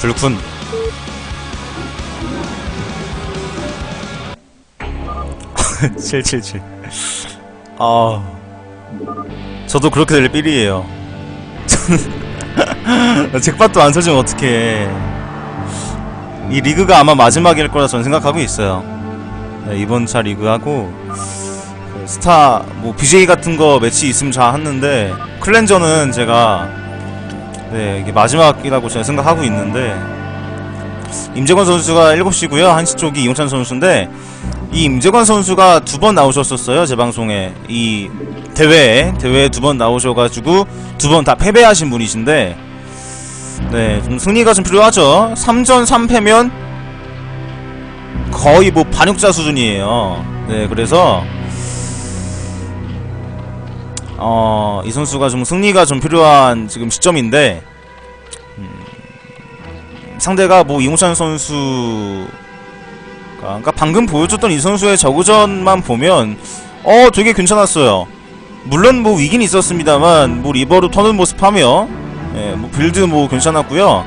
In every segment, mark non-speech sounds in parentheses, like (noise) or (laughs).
그렇군. (laughs) 칠칠칠. 아, 저도 그렇게 될 삘이에요. 저는 (laughs) 잭팟도 안 쳐주면 어떡해. 이 리그가 아마 마지막일 거라 저는 생각하고 있어요. 네, 이번 차 리그하고 그 스타 뭐 BJ 같은 거 매치 있으면 잘 하는데 클렌저는 제가 네 이게 마지막이라고 저는 생각하고 있는데 임재권 선수가 7시고요. 1시 쪽이 이용찬 선수인데 이 임재권 선수가 두 번 나오셨었어요 제 방송에. 이 대회에 대회에 두 번 나오셔가지고 두 번 다 패배하신 분이신데 네 좀 승리가 좀 필요하죠. 3전 3패면 거의 뭐 반역자 수준이에요. 네 그래서 어, 이 선수가 좀 승리가 좀 필요한 지금 시점인데, 음, 상대가 뭐 이용찬 선수가, 그러니까 방금 보여줬던 이 선수의 저구전만 보면, 어, 되게 괜찮았어요. 물론 뭐 위긴 있었습니다만, 뭐 리버로 터는 모습 하며, 예, 뭐 빌드 뭐 괜찮았고요.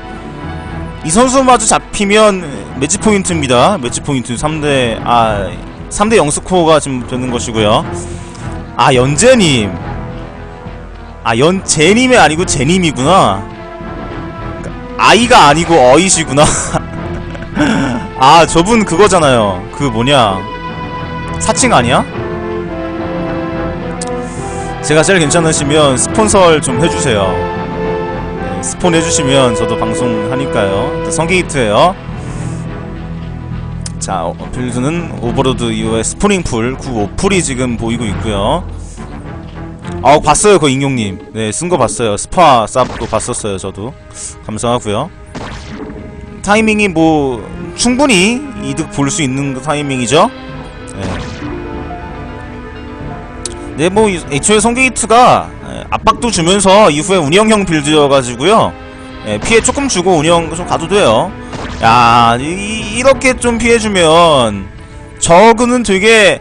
이 선수마저 잡히면 매치 포인트입니다. 매치 포인트 3대, 아, 3대 0 스코어가 지금 되는 것이고요. 아, 연재님. 아 연 제님이 아니고 제님이구나. 그러니까 아이가 아니고 어이시구나. (laughs) 아 저분 그거잖아요. 그 뭐냐. 사칭 아니야? 제가 제일 괜찮으시면 스폰설 좀 해주세요. 네, 스폰 해주시면 저도 방송하니까요. 성게이트에요. 자 어, 빌드는 오버로드 이후에 스포닝풀 95풀이 지금 보이고 있고요 아 봤어요 그 ing용님. 네 쓴 거 봤어요. 스파 쌉도 봤었어요 저도. 감사하고요. 타이밍이 뭐 충분히 이득 볼 수 있는 그 타이밍이죠? 네, 뭐 애초에 성게이트가 예, 압박도 주면서 이후에 운영형 빌드여가지고요. 예, 피해 조금 주고 운영 좀 가도 돼요. 야 이, 이렇게 좀 피해주면 저그는 되게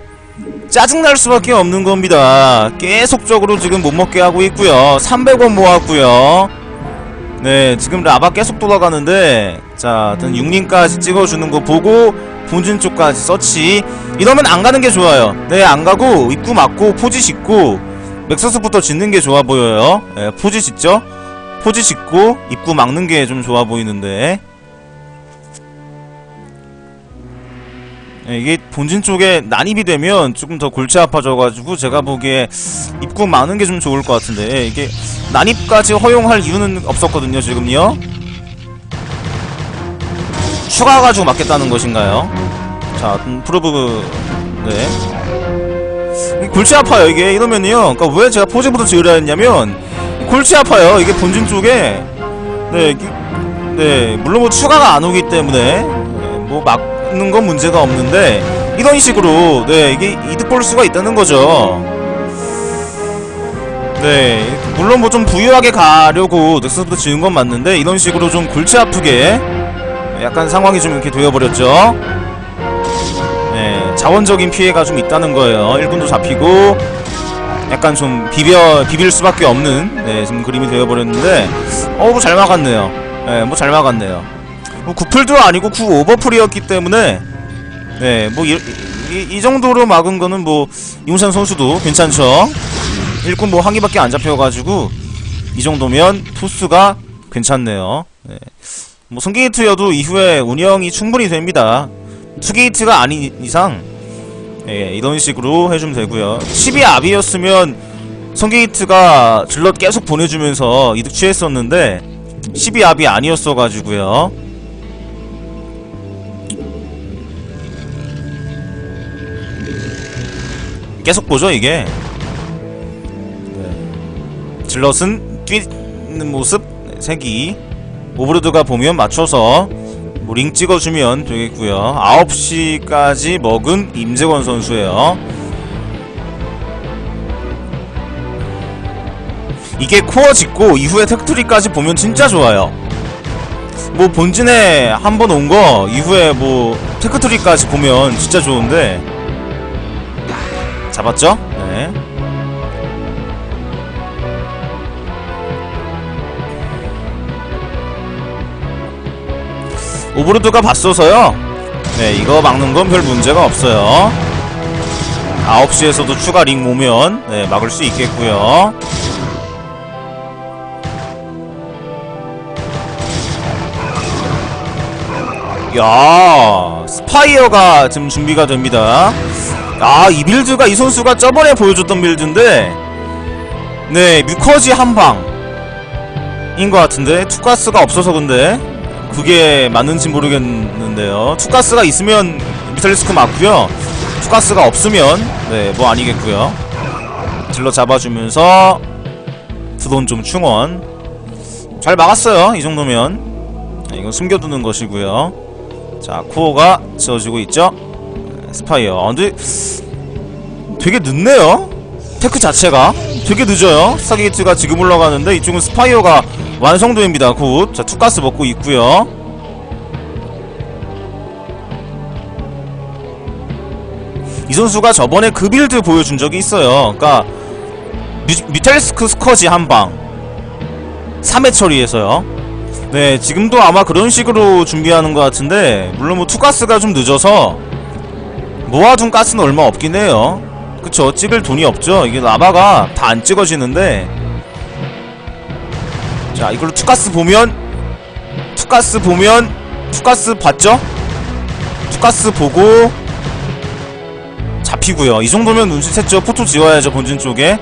짜증날 수밖에 없는 겁니다. 계속적으로 지금 못 먹게 하고 있고요. 300원 모았고요. 네, 지금 라바 계속 돌아가는데 자, 일단 6링까지 찍어주는 거 보고 본진 쪽까지 서치 이러면 안 가는 게 좋아요. 네, 안 가고 입구 막고 포지 짓고 맥서스부터 짓는 게 좋아 보여요. 네, 포지 짓죠? 포지 짓고 입구 막는 게 좀 좋아 보이는데 이게 본진 쪽에 난입이 되면 조금 더 골치 아파져가지고 제가 보기에 입구 많은 게 좀 좋을 것 같은데 예, 이게 난입까지 허용할 이유는 없었거든요 지금요. 추가 가지고 맞겠다는 것인가요? 자 음, 프로브 네. 골치 아파요 이게. 이러면요 그러니까 왜 제가 포즈부터 지으려 했냐면 골치 아파요 이게 본진 쪽에. 네, 이게- 네 물론 뭐 추가가 안 오기 때문에 네, 뭐막 는 건 문제가 없는데 이런 식으로 네 이게 이득 볼 수가 있다는 거죠. 네 물론 뭐 좀 부유하게 가려고 넥서스부터 지은 건 맞는데 이런 식으로 좀 골치 아프게 약간 상황이 좀 이렇게 되어버렸죠. 네 자원적인 피해가 좀 있다는 거예요. 1군도 잡히고 약간 좀 비벼 비빌 수밖에 없는 네 지금 그림이 되어버렸는데 어우 잘 막았네요. 네 뭐 잘 막았네요. 뭐 구풀도 아니고 구 오버풀이었기 때문에 네뭐 이, 이, 이 정도로 막은 거는 뭐 이용찬 선수도 괜찮죠. 일꾼 뭐 한 개밖에 안 잡혀가지고 이 정도면 토스가 괜찮네요. 네. 뭐 성게이트여도 이후에 운영이 충분히 됩니다. 투게이트가 아닌 이상 예, 이런 식으로 해주면 되고요. 10이 압이었으면 성게이트가 질럿 계속 보내주면서 이득 취했었는데 10이 압이 아니었어가지고요. 계속 보죠 이게. 네. 질럿은 뛰는 모습 네, 색이. 오브로드가 보면 맞춰서 뭐 링 찍어주면 되겠고요. 9시까지 먹은 임재권 선수예요. 이게 코어 짓고 이후에 팩토리까지 보면 진짜 좋아요. 뭐 본진에 한 번 온 거 이후에 뭐 테크토리까지 보면 진짜 좋은데 잡았죠? 네. 오브로드가 봤어서요. 네, 이거 막는 건 별 문제가 없어요. 9시에서도 추가 링 모면 네, 막을 수 있겠고요. 야 스파이어가 지금 준비가 됩니다. 아, 이 빌드가 이 선수가 저번에 보여줬던 빌드인데, 네, 뮤커지 한 방 인 것 같은데, 투가스가 없어서 근데, 그게 맞는지 모르겠는데요. 투가스가 있으면 미탈리스크 맞고요. 투가스가 없으면, 네, 뭐 아니겠고요. 질러 잡아주면서, 드론 좀 충원. 잘 막았어요, 이 정도면. 네, 이건 숨겨두는 것이고요. 자, 코어가 지어지고 있죠. 스파이어. 아, 근데 되게 늦네요? 테크 자체가? 되게 늦어요? 스타게이트가 지금 올라가는데 이쪽은 스파이어가 완성도입니다 굿자 투가스 먹고 있고요. 이 선수가 저번에 그 빌드 보여준 적이 있어요. 그니까 뮤탈스크 스커지 한방. 3회 처리해서요. 네 지금도 아마 그런 식으로 준비하는 것 같은데 물론 뭐 투가스가 좀 늦어서 모아둔 가스는 얼마 없긴 해요. 그쵸? 찍을 돈이 없죠? 이게 라바가 다 안 찍어지는데. 자 이걸로 투가스 보면 투가스 보면 투가스 봤죠? 투가스 보고 잡히고요. 이 정도면 눈치챘죠? 포토 지워야죠 본진 쪽에.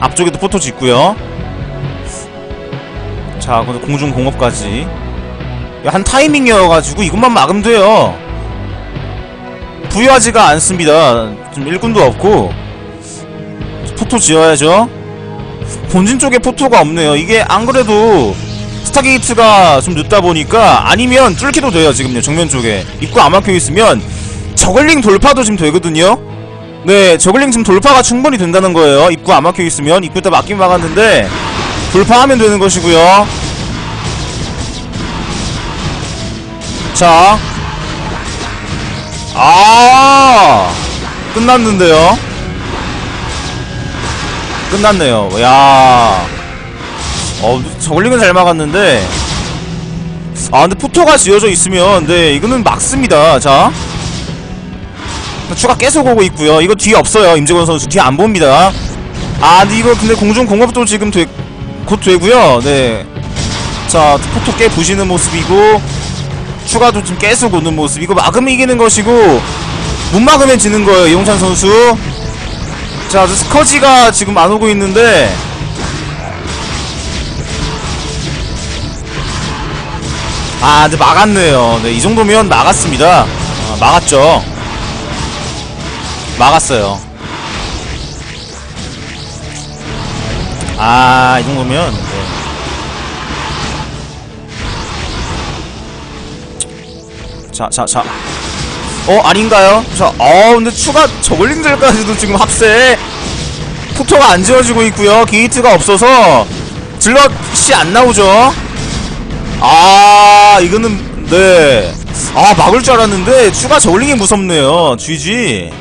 앞쪽에도 포토 짓고요. 자 공중공업까지. 한 타이밍이어가지고 이것만 막으면 돼요 부유하지가 않습니다. 좀 일꾼도 없고 포토 지어야죠. 본진 쪽에 포토가 없네요. 이게 안 그래도 스타게이트가 좀 늦다 보니까 아니면 뚫기도 돼요. 지금요 정면 쪽에 입구 안 막혀 있으면 저글링 돌파도 지금 되거든요. 네, 저글링 지금 돌파가 충분히 된다는 거예요. 입구 안 막혀 있으면 입구 다 막긴 막았는데 돌파하면 되는 것이고요. 자, 아! 끝났는데요? 끝났네요. 야. 어, 저글링은 잘 막았는데. 아 근데 포토가 지어져 있으면 네 이거는 막습니다. 자. 추가 계속 오고 있고요. 이거 뒤에 없어요 임재권 선수. 뒤에 안 봅니다. 아 근데 이거 근데 공중 공업도 지금 되, 곧 되고요. 네자 포토 깨 부시는 모습이고 추가도 좀 계속 오는 모습. 이거 막으면 이기는 것이고 못 막으면 지는 거예요 이용찬 선수. 자 스커지가 지금 안 오고 있는데. 아 근데 막았네요. 네, 이 정도면 막았습니다. 아, 막았죠. 막았어요. 아이 정도면 자, 자, 자. 어, 아닌가요? 자, 어, 근데 추가 저글링들까지도 지금 합세. 포토가 안 지어지고 있고요. 게이트가 없어서 질럿이 안 나오죠. 아, 이거는 네. 아, 막을 줄 알았는데 추가 저글링이 무섭네요. GG.